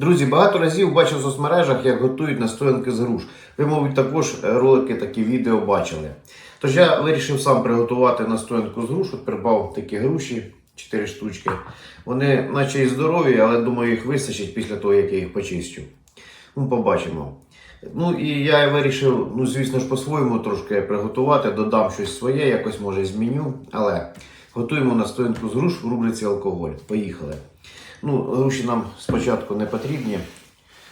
Друзі, багато разів бачив в соцмережах, як готують настоянки з груш. Ви, мабуть, також е, ролики, такі відео бачили. Тож я вирішив сам приготувати настоянку з груш. От придбав такі груші, 4 штучки. Вони наче і здорові, але думаю, їх вистачить після того, як я їх почистю. Ну, побачимо. Ну і я вирішив, ну звісно ж, по-своєму трошки приготувати, додам щось своє, якось може зміню. Але готуємо настоянку з груш в рубриці алкоголь. Поїхали. Ну, груші нам спочатку не потрібні.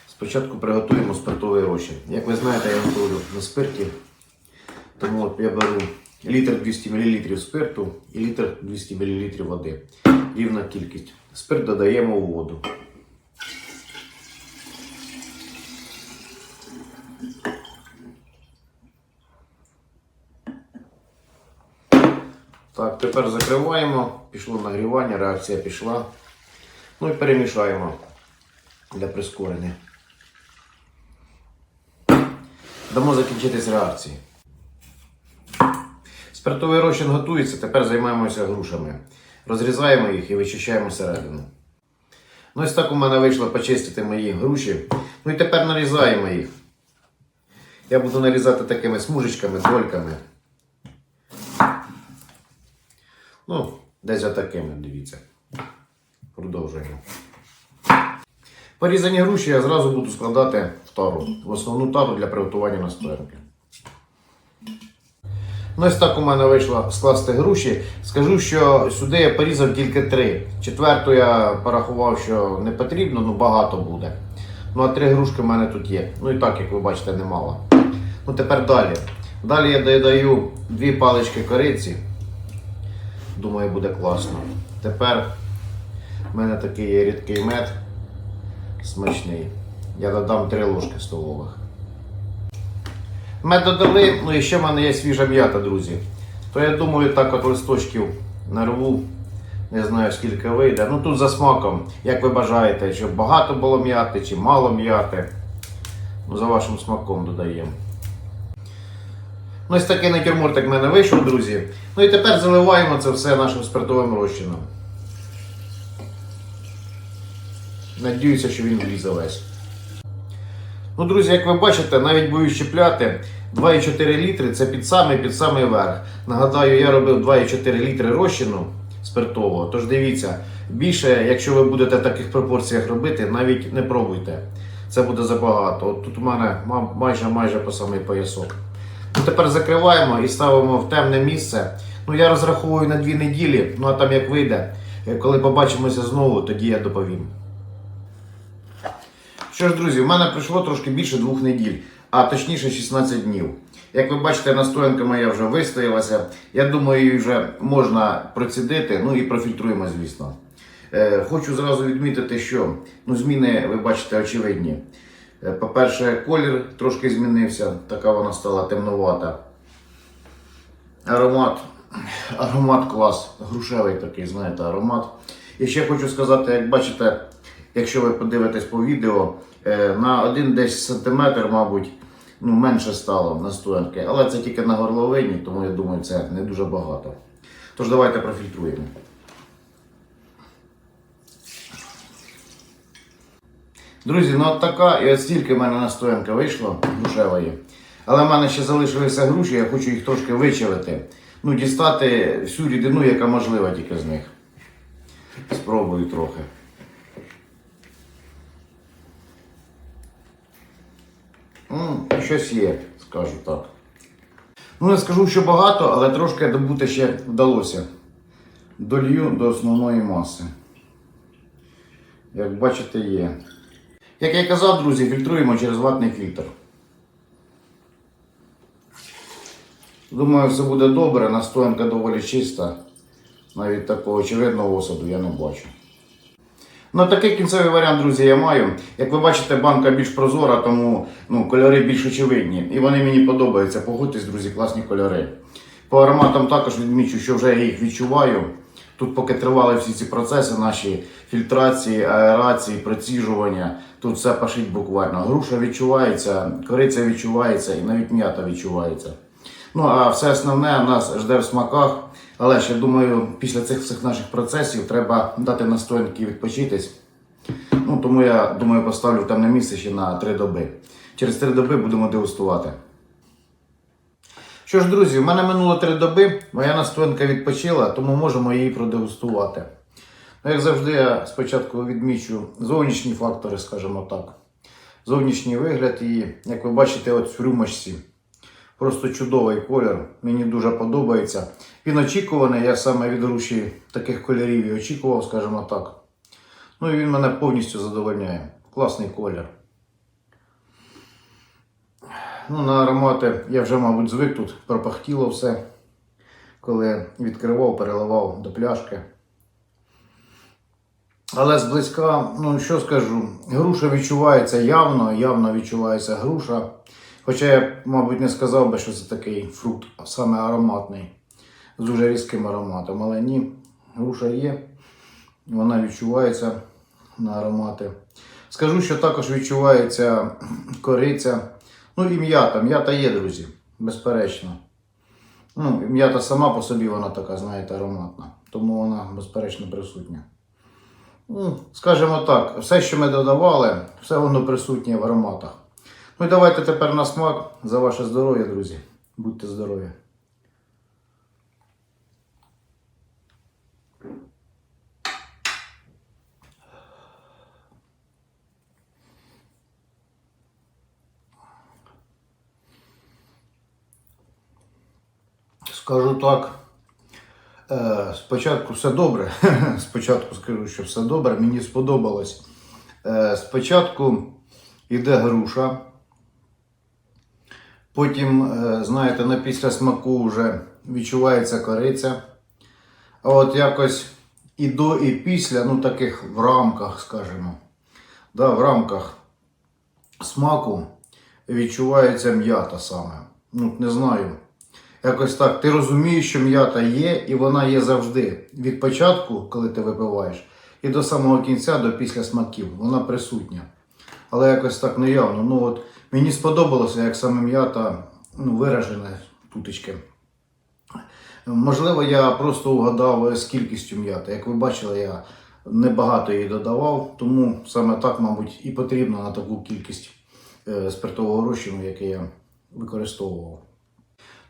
Спочатку приготуємо спиртовий розчин. Як ви знаєте, я готую на спирті. Тому я беру літр 200 мл спирту і літр 200 мл води. Рівна кількість. Спирт додаємо у воду. Так, тепер закриваємо. Пішло нагрівання, реакція пішла. Ну і перемішаємо для прискорення. Дамо закінчитись реакції. Спиртовий розчин готується, тепер займаємося грушами. Розрізаємо їх і вичищаємо середину. Ну ось так у мене вийшло почистити мої груші. Ну і тепер нарізаємо їх. Я буду нарізати такими смужечками, дольками. Ну, десь отакими, дивіться. Продовжуємо. Порізані груші я зразу буду складати в тару, в основну тару для приготування настоянки. Ну, ось так у мене вийшло скласти груші. Скажу, що сюди я порізав тільки три. Четверту я порахував, що не потрібно, ну багато буде. Ну а три грушки в мене тут є. Ну і так, як ви бачите, немало. Ну тепер далі. Далі я додаю дві палички кориці. Думаю, буде класно. Тепер в мене такий є рідкий мед смачний. Я додам 3 ложки столових. Мед додали, ну і ще в мене є свіжа м'ята, друзі. То я думаю, так от листочків нарву. Не знаю скільки вийде. Ну тут за смаком, як ви бажаєте, щоб багато було м'яти чи мало м'яти. Ну, за вашим смаком додаємо. Ну, ось такий натюрмортик в мене вийшов, друзі. Ну і тепер заливаємо це все нашим спиртовим розчином. Надіюся, що він влізе весь. Ну, друзі, як ви бачите, навіть боюсь чіпляти 2,4 літри це під самий під самий верх. Нагадаю, я робив 2,4 літри розчину спиртового. Тож дивіться, більше, якщо ви будете в таких пропорціях робити, навіть не пробуйте. Це буде забагато. От тут у мене майже майже по самий поясок. Ну, тепер закриваємо і ставимо в темне місце. Ну, я розраховую на дві неділі, ну а там як вийде, Е, коли побачимося знову, тоді я доповім. Що ж, друзі, в мене пройшло трошки більше двох неділь, а точніше 16 днів. Як ви бачите, настоянка моя вже вистоялася. Я думаю, її вже можна процідити, ну і профільтруємо, звісно. Е, хочу зразу відмітити, що ну, зміни, ви бачите, очевидні. Е, По-перше, колір трошки змінився, така вона стала темновата. Аромат, аромат клас, грушевий такий, знаєте, аромат. І ще хочу сказати, як бачите, якщо ви подивитесь по відео, е, на один десь сантиметр, мабуть, ну, менше стало настоянки. Але це тільки на горловині, тому я думаю, це не дуже багато. Тож давайте профільтруємо. Друзі, ну от така і от стільки в мене настоянка вийшла грушевої. Але в мене ще залишилися груші, я хочу їх трошки вичавити. Ну, дістати всю рідину, яка можлива тільки з них. Спробую трохи. М, щось є, скажу так. Ну, не скажу, що багато, але трошки добути ще вдалося. Долью до основної маси. Як бачите, є. Як я казав, друзі, фільтруємо через ватний фільтр. Думаю, все буде добре, настоянка доволі чиста. Навіть такого очевидного осаду я не бачу. Ну, такий кінцевий варіант, друзі, я маю. Як ви бачите, банка більш прозора, тому ну, кольори більш очевидні. І вони мені подобаються. Погодьтесь, друзі, класні кольори. По ароматам також відмічу, що вже я їх відчуваю. Тут, поки тривали всі ці процеси, наші фільтрації, аерації, проціжування, тут все пашить буквально. Груша відчувається, кориця відчувається і навіть м'ята відчувається. Ну а все основне нас жде в смаках. Але ж я думаю, після цих всіх наших процесів треба дати настоянки відпочитись. Ну, тому я думаю, поставлю там на місце ще на 3 доби. Через 3 доби будемо дегустувати. Що ж, друзі, в мене минуло 3 доби, моя настоянка відпочила, тому можемо її продегустувати. Ну, як завжди, я спочатку відмічу зовнішні фактори, скажімо так. Зовнішній вигляд її, як ви бачите, от в рюмочці. Просто чудовий колір. Мені дуже подобається. Він очікуваний, я саме від груші таких кольорів і очікував, скажімо так. Ну і він мене повністю задовольняє. Класний колір. Ну, на аромати я вже, мабуть, звик тут пропахтіло все. Коли відкривав, переливав до пляшки. Але зблизька, ну що скажу, груша відчувається явно, явно відчувається груша. Хоча я, мабуть, не сказав би, що це такий фрукт саме ароматний, з дуже різким ароматом. Але ні, груша є, вона відчувається на аромати. Скажу, що також відчувається кориця. Ну і м'ята. М'ята є, друзі, безперечно. Ну, м'ята сама по собі вона така, знаєте, ароматна. Тому вона безперечно присутня. Ну, скажімо так, все, що ми додавали, все воно присутнє в ароматах. Ну і давайте тепер на смак за ваше здоров'я, друзі. Будьте здорові. Скажу так. Е, Спочатку все добре. Спочатку скажу, що все добре. Мені сподобалось. Е, Спочатку йде груша. Потім, е, знаєте, на після смаку вже відчувається кориця. А от якось і до, і після, ну таких в рамках, скажімо, да, в рамках смаку відчувається м'ята саме. Ну, не знаю. Якось так. Ти розумієш, що м'ята є, і вона є завжди. Від початку, коли ти випиваєш, і до самого кінця, до після смаків. Вона присутня. Але якось так неявно. Ну от мені сподобалося, як саме м'ята ну, виражена тутечки. Можливо, я просто угадав з кількістю м'яти. Як ви бачили, я небагато її додавав, тому саме так, мабуть, і потрібно на таку кількість е, спиртового розчину, який я використовував.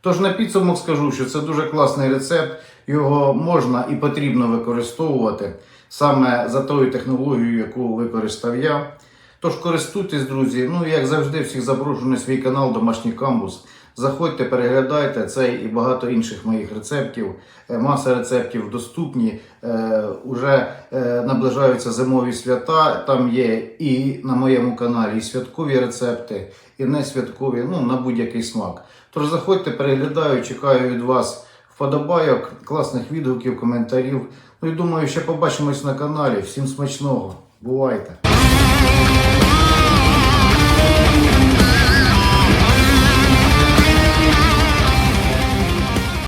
Тож на підсумок скажу, що це дуже класний рецепт, його можна і потрібно використовувати саме за тою технологією, яку використав я. Тож користуйтесь, друзі. Ну, як завжди, всіх запрошую на свій канал Домашній Камбус. Заходьте, переглядайте цей і багато інших моїх рецептів. Е, Маса рецептів доступні. Е, уже е, наближаються зимові свята. Там є і на моєму каналі і святкові рецепти, і не святкові, ну на будь-який смак. Тож заходьте, переглядаю, чекаю від вас вподобайок, класних відгуків, коментарів. Ну і думаю, ще побачимось на каналі. Всім смачного. Бувайте!